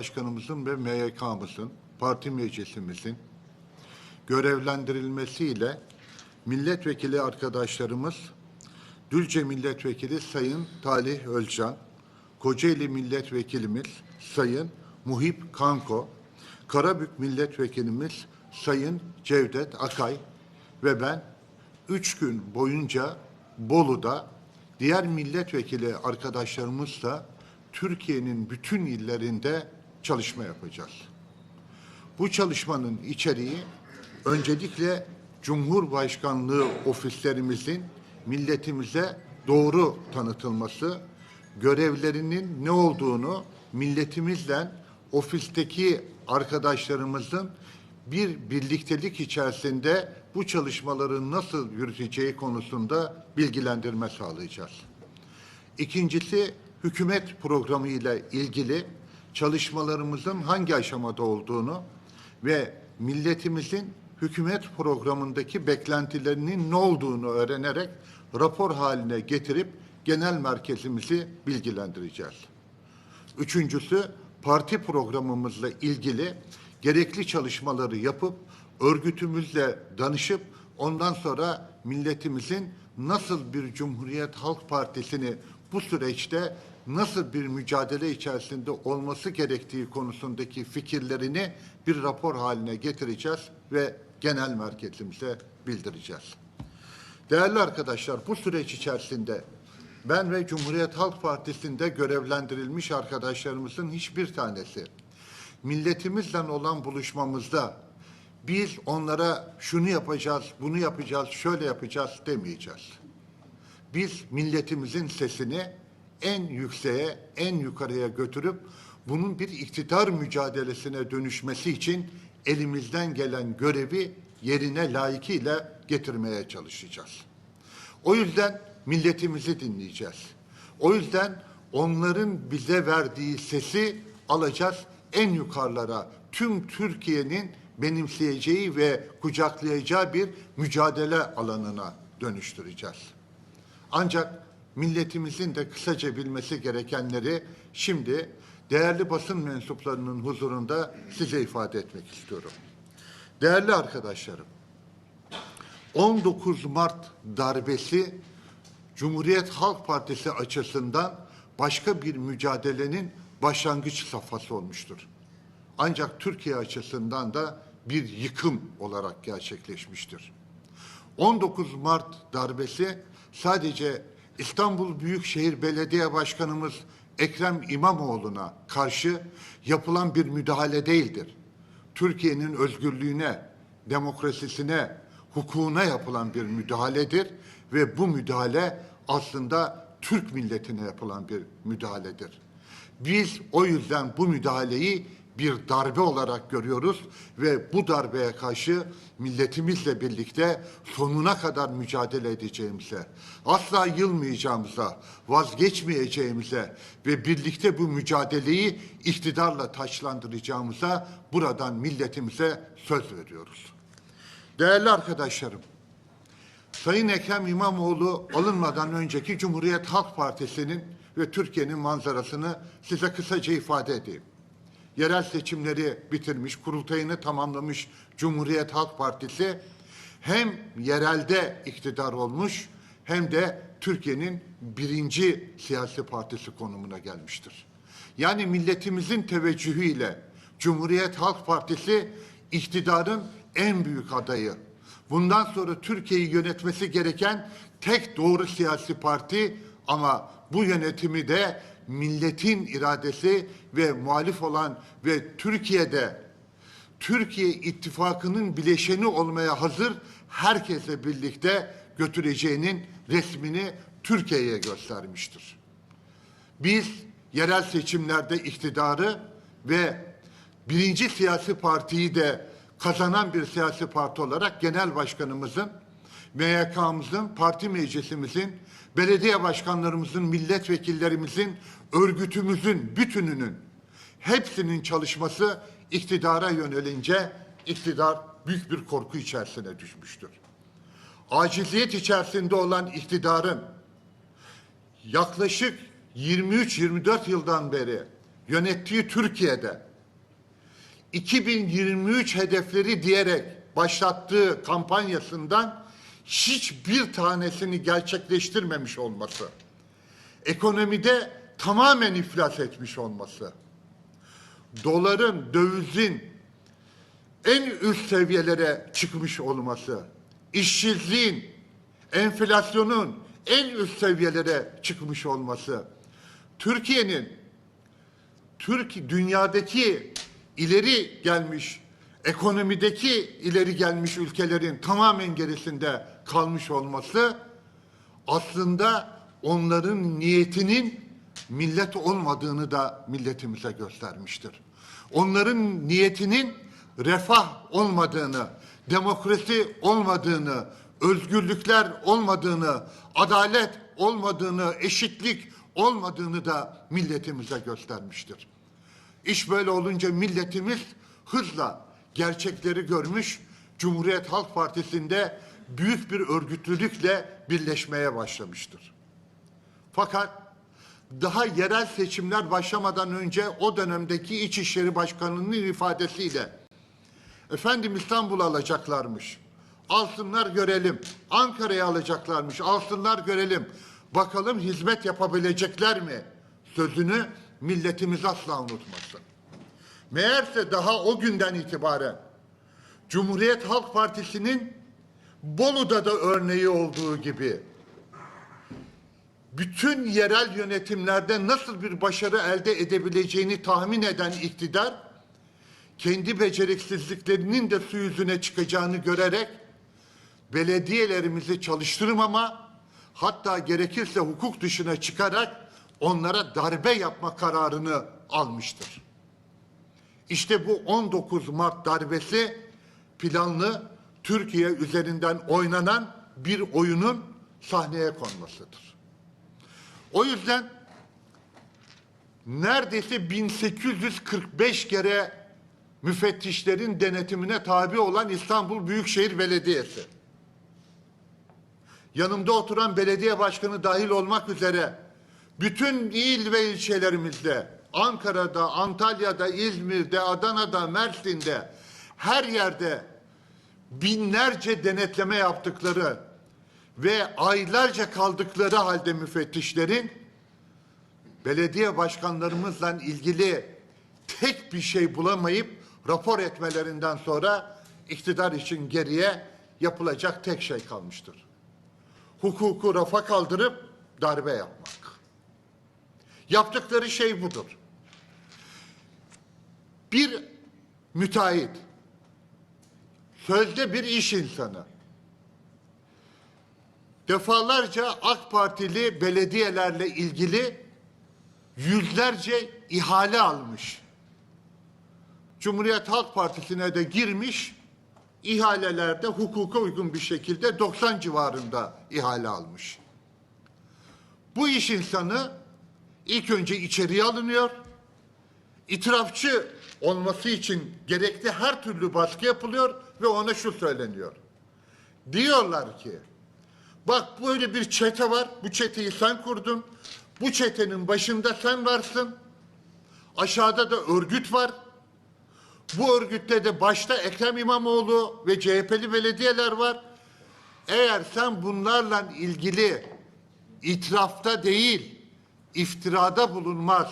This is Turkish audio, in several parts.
Başkanımızın ve MYK'mızın, parti meclisimizin görevlendirilmesiyle milletvekili arkadaşlarımız Dülce Milletvekili Sayın Talih Ölcan, Kocaeli Milletvekilimiz Sayın Muhip Kanko, Karabük Milletvekilimiz Sayın Cevdet Akay ve ben üç gün boyunca Bolu'da diğer milletvekili arkadaşlarımızla Türkiye'nin bütün illerinde çalışma yapacağız. Bu çalışmanın içeriği öncelikle Cumhurbaşkanlığı ofislerimizin milletimize doğru tanıtılması, görevlerinin ne olduğunu milletimizle ofisteki arkadaşlarımızın bir birliktelik içerisinde bu çalışmaları nasıl yürüteceği konusunda bilgilendirme sağlayacağız. İkincisi hükümet programı ile ilgili çalışmalarımızın hangi aşamada olduğunu ve milletimizin hükümet programındaki beklentilerinin ne olduğunu öğrenerek rapor haline getirip genel merkezimizi bilgilendireceğiz. Üçüncüsü parti programımızla ilgili gerekli çalışmaları yapıp örgütümüzle danışıp ondan sonra milletimizin nasıl bir Cumhuriyet Halk Partisi'ni bu süreçte nasıl bir mücadele içerisinde olması gerektiği konusundaki fikirlerini bir rapor haline getireceğiz ve genel merkezimize bildireceğiz. Değerli arkadaşlar bu süreç içerisinde ben ve Cumhuriyet Halk Partisi'nde görevlendirilmiş arkadaşlarımızın hiçbir tanesi milletimizle olan buluşmamızda biz onlara şunu yapacağız, bunu yapacağız, şöyle yapacağız demeyeceğiz. Biz milletimizin sesini en yükseğe, en yukarıya götürüp bunun bir iktidar mücadelesine dönüşmesi için elimizden gelen görevi yerine layıkıyla getirmeye çalışacağız. O yüzden milletimizi dinleyeceğiz. O yüzden onların bize verdiği sesi alacağız en yukarılara tüm Türkiye'nin benimseyeceği ve kucaklayacağı bir mücadele alanına dönüştüreceğiz. Ancak milletimizin de kısaca bilmesi gerekenleri şimdi değerli basın mensuplarının huzurunda size ifade etmek istiyorum. Değerli arkadaşlarım, 19 Mart darbesi Cumhuriyet Halk Partisi açısından başka bir mücadelenin başlangıç safhası olmuştur. Ancak Türkiye açısından da bir yıkım olarak gerçekleşmiştir. 19 Mart darbesi sadece İstanbul Büyükşehir Belediye Başkanımız Ekrem İmamoğlu'na karşı yapılan bir müdahale değildir. Türkiye'nin özgürlüğüne, demokrasisine, hukukuna yapılan bir müdahaledir ve bu müdahale aslında Türk milletine yapılan bir müdahaledir. Biz o yüzden bu müdahaleyi bir darbe olarak görüyoruz ve bu darbeye karşı milletimizle birlikte sonuna kadar mücadele edeceğimize, asla yılmayacağımıza, vazgeçmeyeceğimize ve birlikte bu mücadeleyi iktidarla taçlandıracağımıza buradan milletimize söz veriyoruz. Değerli arkadaşlarım, Sayın Ekrem İmamoğlu alınmadan önceki Cumhuriyet Halk Partisi'nin ve Türkiye'nin manzarasını size kısaca ifade edeyim. Yerel seçimleri bitirmiş, kurultayını tamamlamış Cumhuriyet Halk Partisi hem yerelde iktidar olmuş hem de Türkiye'nin birinci siyasi partisi konumuna gelmiştir. Yani milletimizin teveccühüyle Cumhuriyet Halk Partisi iktidarın en büyük adayı. Bundan sonra Türkiye'yi yönetmesi gereken tek doğru siyasi parti ama bu yönetimi de milletin iradesi ve muhalif olan ve Türkiye'de Türkiye ittifakının bileşeni olmaya hazır herkesle birlikte götüreceğinin resmini Türkiye'ye göstermiştir. Biz yerel seçimlerde iktidarı ve birinci siyasi partiyi de kazanan bir siyasi parti olarak genel başkanımızın, MYK'mızın, parti meclisimizin, belediye başkanlarımızın, milletvekillerimizin, örgütümüzün bütününün hepsinin çalışması iktidara yönelince iktidar büyük bir korku içerisine düşmüştür. Aciziyet içerisinde olan iktidarın yaklaşık 23-24 yıldan beri yönettiği Türkiye'de 2023 hedefleri diyerek başlattığı kampanyasından hiçbir tanesini gerçekleştirmemiş olması, ekonomide tamamen iflas etmiş olması, doların, dövizin en üst seviyelere çıkmış olması, işsizliğin, enflasyonun en üst seviyelere çıkmış olması, Türkiye'nin Türk dünyadaki ileri gelmiş ekonomideki ileri gelmiş ülkelerin tamamen gerisinde kalmış olması aslında onların niyetinin millet olmadığını da milletimize göstermiştir. Onların niyetinin refah olmadığını, demokrasi olmadığını, özgürlükler olmadığını, adalet olmadığını, eşitlik olmadığını da milletimize göstermiştir. İş böyle olunca milletimiz hızla gerçekleri görmüş, Cumhuriyet Halk Partisi'nde büyük bir örgütlülükle birleşmeye başlamıştır. Fakat daha yerel seçimler başlamadan önce o dönemdeki İçişleri Başkanı'nın ifadesiyle efendim İstanbul alacaklarmış. Alsınlar görelim. Ankara'ya alacaklarmış. Alsınlar görelim. Bakalım hizmet yapabilecekler mi? Sözünü milletimiz asla unutmasın. Meğerse daha o günden itibaren Cumhuriyet Halk Partisi'nin Bolu'da da örneği olduğu gibi bütün yerel yönetimlerde nasıl bir başarı elde edebileceğini tahmin eden iktidar kendi beceriksizliklerinin de su yüzüne çıkacağını görerek belediyelerimizi çalıştırmama hatta gerekirse hukuk dışına çıkarak onlara darbe yapma kararını almıştır. İşte bu 19 Mart darbesi planlı Türkiye üzerinden oynanan bir oyunun sahneye konmasıdır. O yüzden neredeyse 1845 kere müfettişlerin denetimine tabi olan İstanbul Büyükşehir Belediyesi. Yanımda oturan belediye başkanı dahil olmak üzere bütün il ve ilçelerimizde, Ankara'da, Antalya'da, İzmir'de, Adana'da, Mersin'de her yerde binlerce denetleme yaptıkları ve aylarca kaldıkları halde müfettişlerin belediye başkanlarımızla ilgili tek bir şey bulamayıp rapor etmelerinden sonra iktidar için geriye yapılacak tek şey kalmıştır. Hukuku rafa kaldırıp darbe yapmak. Yaptıkları şey budur. Bir müteahhit, sözde bir iş insanı, defalarca AK Partili belediyelerle ilgili yüzlerce ihale almış. Cumhuriyet Halk Partisi'ne de girmiş, ihalelerde hukuka uygun bir şekilde 90 civarında ihale almış. Bu iş insanı ilk önce içeriye alınıyor, itirafçı olması için gerekli her türlü baskı yapılıyor ve ona şu söyleniyor. Diyorlar ki, bak böyle bir çete var, bu çeteyi sen kurdun, bu çetenin başında sen varsın, aşağıda da örgüt var, bu örgütte de başta Ekrem İmamoğlu ve CHP'li belediyeler var. Eğer sen bunlarla ilgili itirafta değil, iftirada bulunmaz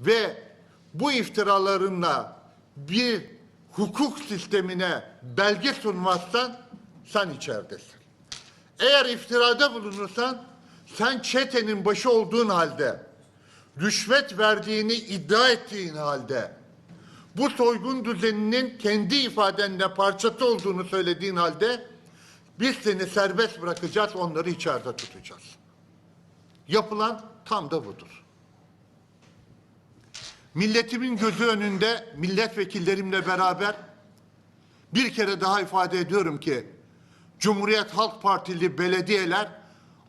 ve bu iftiralarınla bir hukuk sistemine belge sunmazsan sen içeridesin. Eğer iftirada bulunursan sen çetenin başı olduğun halde, rüşvet verdiğini iddia ettiğin halde, bu soygun düzeninin kendi ifadenle parçası olduğunu söylediğin halde biz seni serbest bırakacağız, onları içeride tutacağız. Yapılan tam da budur. Milletimin gözü önünde milletvekillerimle beraber bir kere daha ifade ediyorum ki Cumhuriyet Halk Partili belediyeler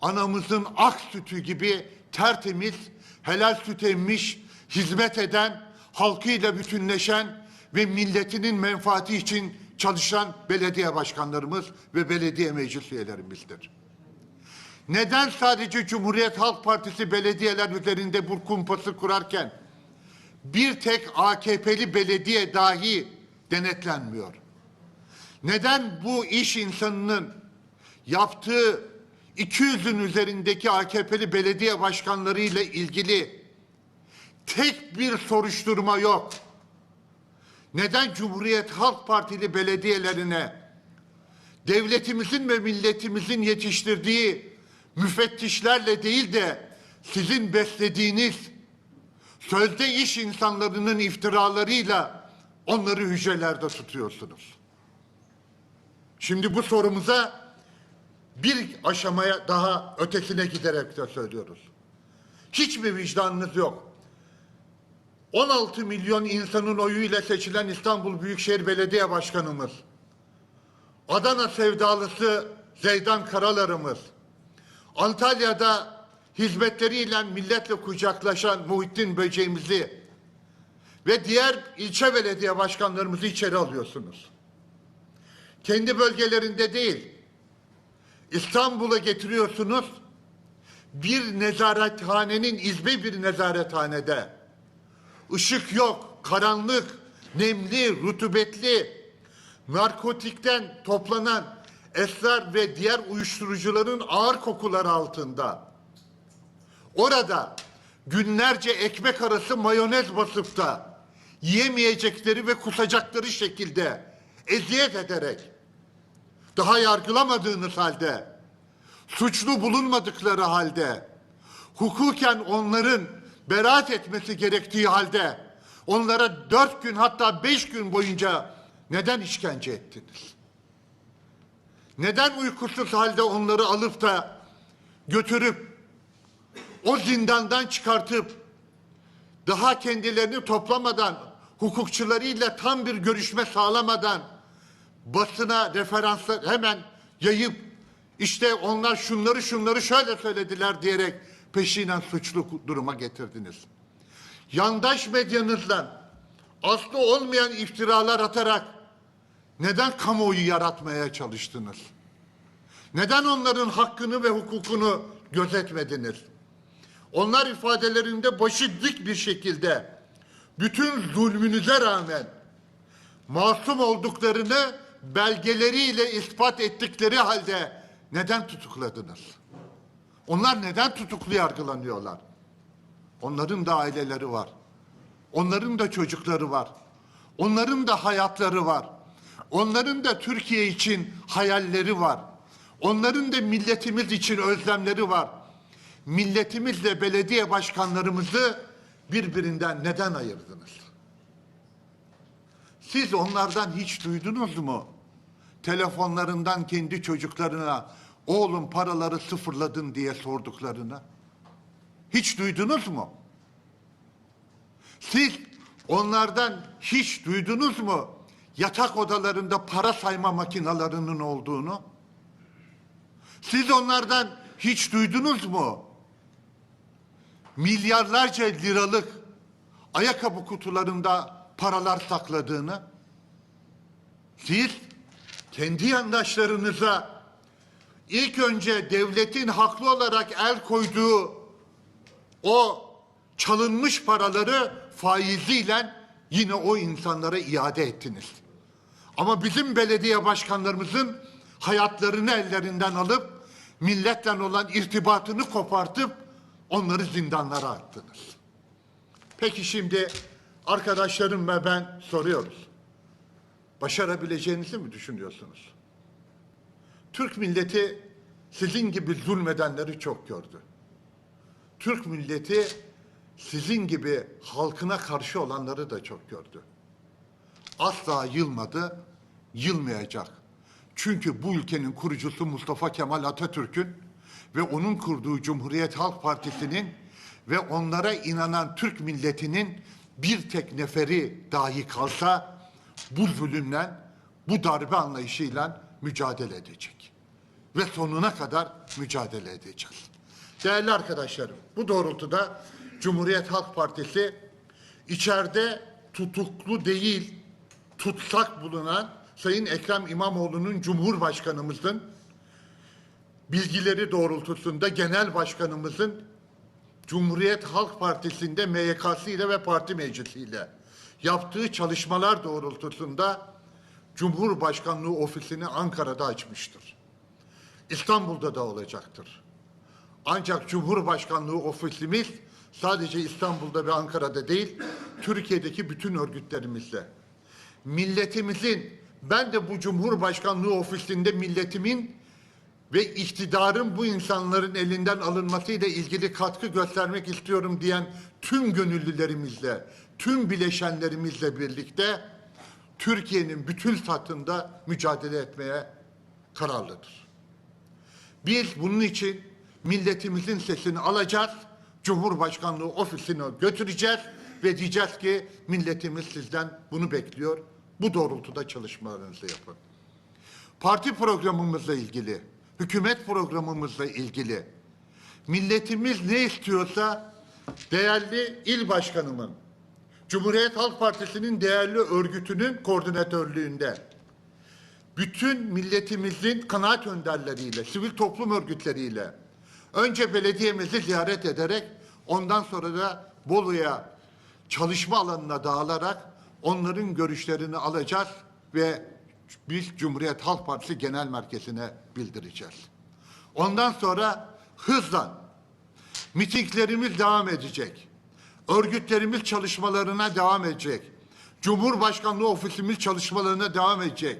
anamızın ak sütü gibi tertemiz, helal süt emmiş, hizmet eden, halkıyla bütünleşen ve milletinin menfaati için çalışan belediye başkanlarımız ve belediye meclis üyelerimizdir. Neden sadece Cumhuriyet Halk Partisi belediyeler üzerinde bu kumpası kurarken bir tek AKP'li belediye dahi denetlenmiyor. Neden bu iş insanının yaptığı 200'ün üzerindeki AKP'li belediye başkanları ile ilgili tek bir soruşturma yok? Neden Cumhuriyet Halk Partili belediyelerine devletimizin ve milletimizin yetiştirdiği müfettişlerle değil de sizin beslediğiniz sözde iş insanlarının iftiralarıyla onları hücrelerde tutuyorsunuz? Şimdi bu sorumuza bir aşamaya daha ötesine giderek de söylüyoruz. Hiç mi vicdanınız yok? 16 milyon insanın oyuyla seçilen İstanbul Büyükşehir Belediye Başkanımız, Adana sevdalısı Zeydan Karalarımız, Antalya'da hizmetleriyle milletle kucaklaşan Muhittin Böceğimizi ve diğer ilçe belediye başkanlarımızı içeri alıyorsunuz. Kendi bölgelerinde değil, İstanbul'a getiriyorsunuz, bir nezarethanenin izbe bir nezarethanede, ışık yok, karanlık, nemli, rutubetli, narkotikten toplanan esrar ve diğer uyuşturucuların ağır kokuları altında. Orada günlerce ekmek arası mayonez basıp da yiyemeyecekleri ve kusacakları şekilde eziyet ederek daha yargılamadığınız halde suçlu bulunmadıkları halde hukuken onların beraat etmesi gerektiği halde onlara dört gün hatta beş gün boyunca neden işkence ettiniz? Neden uykusuz halde onları alıp da götürüp o zindandan çıkartıp daha kendilerini toplamadan hukukçularıyla tam bir görüşme sağlamadan basına referanslar hemen yayıp işte onlar şunları şunları şöyle söylediler diyerek peşinen suçlu duruma getirdiniz. Yandaş medyanızla aslı olmayan iftiralar atarak neden kamuoyu yaratmaya çalıştınız? Neden onların hakkını ve hukukunu gözetmediniz? Onlar ifadelerinde başı dik bir şekilde bütün zulmünüze rağmen masum olduklarını belgeleriyle ispat ettikleri halde neden tutukladınız? Onlar neden tutuklu yargılanıyorlar? Onların da aileleri var. Onların da çocukları var. Onların da hayatları var. Onların da Türkiye için hayalleri var. Onların da milletimiz için özlemleri var. Milletimizle belediye başkanlarımızı birbirinden neden ayırdınız? Siz onlardan hiç duydunuz mu? Telefonlarından kendi çocuklarına oğlum paraları sıfırladın diye sorduklarını. Hiç duydunuz mu? Siz onlardan hiç duydunuz mu? Yatak odalarında para sayma makinalarının olduğunu. Siz onlardan hiç duydunuz mu? Milyarlarca liralık ayakkabı kutularında paralar sakladığını. Siz kendi yandaşlarınıza ilk önce devletin haklı olarak el koyduğu o çalınmış paraları faiziyle yine o insanlara iade ettiniz. Ama bizim belediye başkanlarımızın hayatlarını ellerinden alıp milletle olan irtibatını kopartıp onları zindanlara attınız. Peki şimdi arkadaşlarım ve ben soruyoruz. Başarabileceğinizi mi düşünüyorsunuz? Türk milleti sizin gibi zulmedenleri çok gördü. Türk milleti sizin gibi halkına karşı olanları da çok gördü. Asla yılmadı, yılmayacak. Çünkü bu ülkenin kurucusu Mustafa Kemal Atatürk'ün ve onun kurduğu Cumhuriyet Halk Partisi'nin ve onlara inanan Türk milletinin bir tek neferi dahi kalsa bu zulümle, bu darbe anlayışıyla mücadele edecek. Ve sonuna kadar mücadele edeceğiz. Değerli arkadaşlarım, bu doğrultuda Cumhuriyet Halk Partisi içeride tutuklu değil, tutsak bulunan Sayın Ekrem İmamoğlu'nun Cumhurbaşkanımızın bilgileri doğrultusunda Genel Başkanımızın Cumhuriyet Halk Partisi'nde MYK'sıyla ve parti meclisiyle yaptığı çalışmalar doğrultusunda Cumhurbaşkanlığı ofisini Ankara'da açmıştır. İstanbul'da da olacaktır. Ancak Cumhurbaşkanlığı ofisimiz sadece İstanbul'da ve Ankara'da değil, Türkiye'deki bütün örgütlerimizle. Milletimizin, ben de bu Cumhurbaşkanlığı ofisinde milletimin ve iktidarın bu insanların elinden alınmasıyla ilgili katkı göstermek istiyorum diyen tüm gönüllülerimizle, tüm bileşenlerimizle birlikte Türkiye'nin bütün satında mücadele etmeye kararlıdır. Biz bunun için milletimizin sesini alacağız, Cumhurbaşkanlığı ofisine götüreceğiz ve diyeceğiz ki milletimiz sizden bunu bekliyor. Bu doğrultuda çalışmalarınızı yapın. Parti programımızla ilgili, hükümet programımızla ilgili. Milletimiz ne istiyorsa değerli il başkanımın, Cumhuriyet Halk Partisi'nin değerli örgütünün koordinatörlüğünde bütün milletimizin kanaat önderleriyle, sivil toplum örgütleriyle önce belediyemizi ziyaret ederek ondan sonra da Bolu'ya çalışma alanına dağılarak onların görüşlerini alacağız ve biz Cumhuriyet Halk Partisi Genel Merkezi'ne bildireceğiz. Ondan sonra hızla mitinglerimiz devam edecek. Örgütlerimiz çalışmalarına devam edecek. Cumhurbaşkanlığı ofisimiz çalışmalarına devam edecek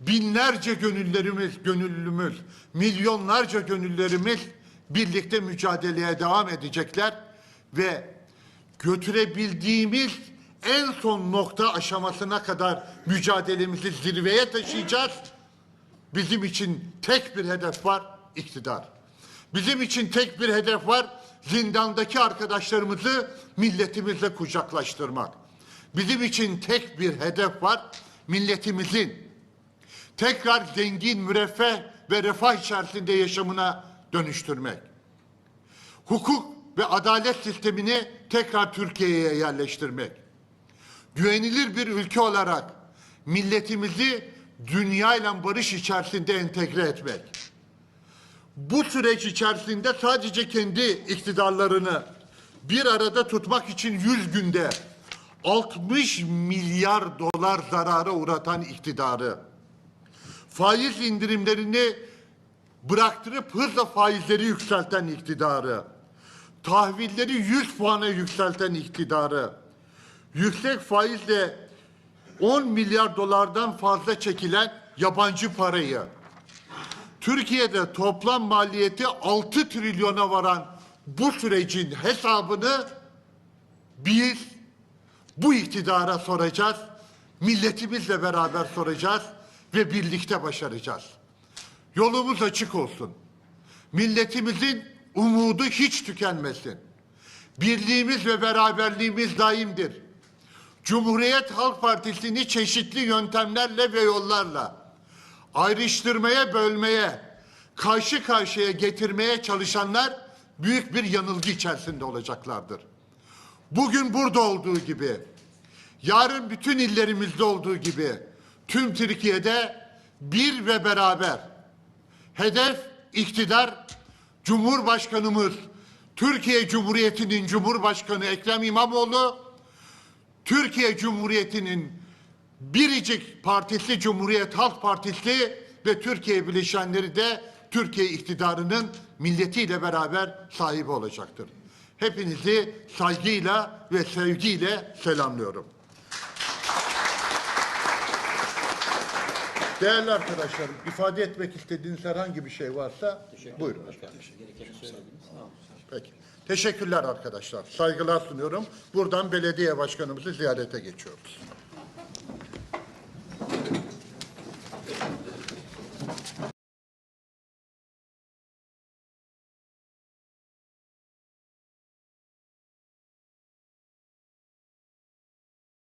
binlerce gönüllerimiz, gönüllümüz, milyonlarca gönüllerimiz birlikte mücadeleye devam edecekler ve götürebildiğimiz en son nokta aşamasına kadar mücadelemizi zirveye taşıyacağız. Bizim için tek bir hedef var, iktidar. Bizim için tek bir hedef var, zindandaki arkadaşlarımızı milletimizle kucaklaştırmak. Bizim için tek bir hedef var, milletimizin tekrar zengin, müreffeh ve refah içerisinde yaşamına dönüştürmek. Hukuk ve adalet sistemini tekrar Türkiye'ye yerleştirmek. Güvenilir bir ülke olarak milletimizi dünyayla barış içerisinde entegre etmek. Bu süreç içerisinde sadece kendi iktidarlarını bir arada tutmak için 100 günde 60 milyar dolar zarara uğratan iktidarı faiz indirimlerini bıraktırıp hızla faizleri yükselten iktidarı, tahvilleri 100 puana yükselten iktidarı, yüksek faizle 10 milyar dolardan fazla çekilen yabancı parayı, Türkiye'de toplam maliyeti 6 trilyona varan bu sürecin hesabını biz bu iktidara soracağız, milletimizle beraber soracağız ve birlikte başaracağız. Yolumuz açık olsun. Milletimizin umudu hiç tükenmesin. Birliğimiz ve beraberliğimiz daimdir. Cumhuriyet Halk Partisi'ni çeşitli yöntemlerle ve yollarla ayrıştırmaya, bölmeye, karşı karşıya getirmeye çalışanlar büyük bir yanılgı içerisinde olacaklardır. Bugün burada olduğu gibi, yarın bütün illerimizde olduğu gibi tüm Türkiye'de bir ve beraber hedef iktidar Cumhurbaşkanımız Türkiye Cumhuriyeti'nin Cumhurbaşkanı Ekrem İmamoğlu Türkiye Cumhuriyeti'nin biricik partisi Cumhuriyet Halk Partisi ve Türkiye bileşenleri de Türkiye iktidarının milletiyle beraber sahibi olacaktır. Hepinizi saygıyla ve sevgiyle selamlıyorum. Değerli arkadaşlarım, ifade etmek istediğiniz herhangi bir şey varsa buyurun. Peki. Teşekkürler arkadaşlar. Saygılar sunuyorum. Buradan belediye başkanımızı ziyarete geçiyoruz.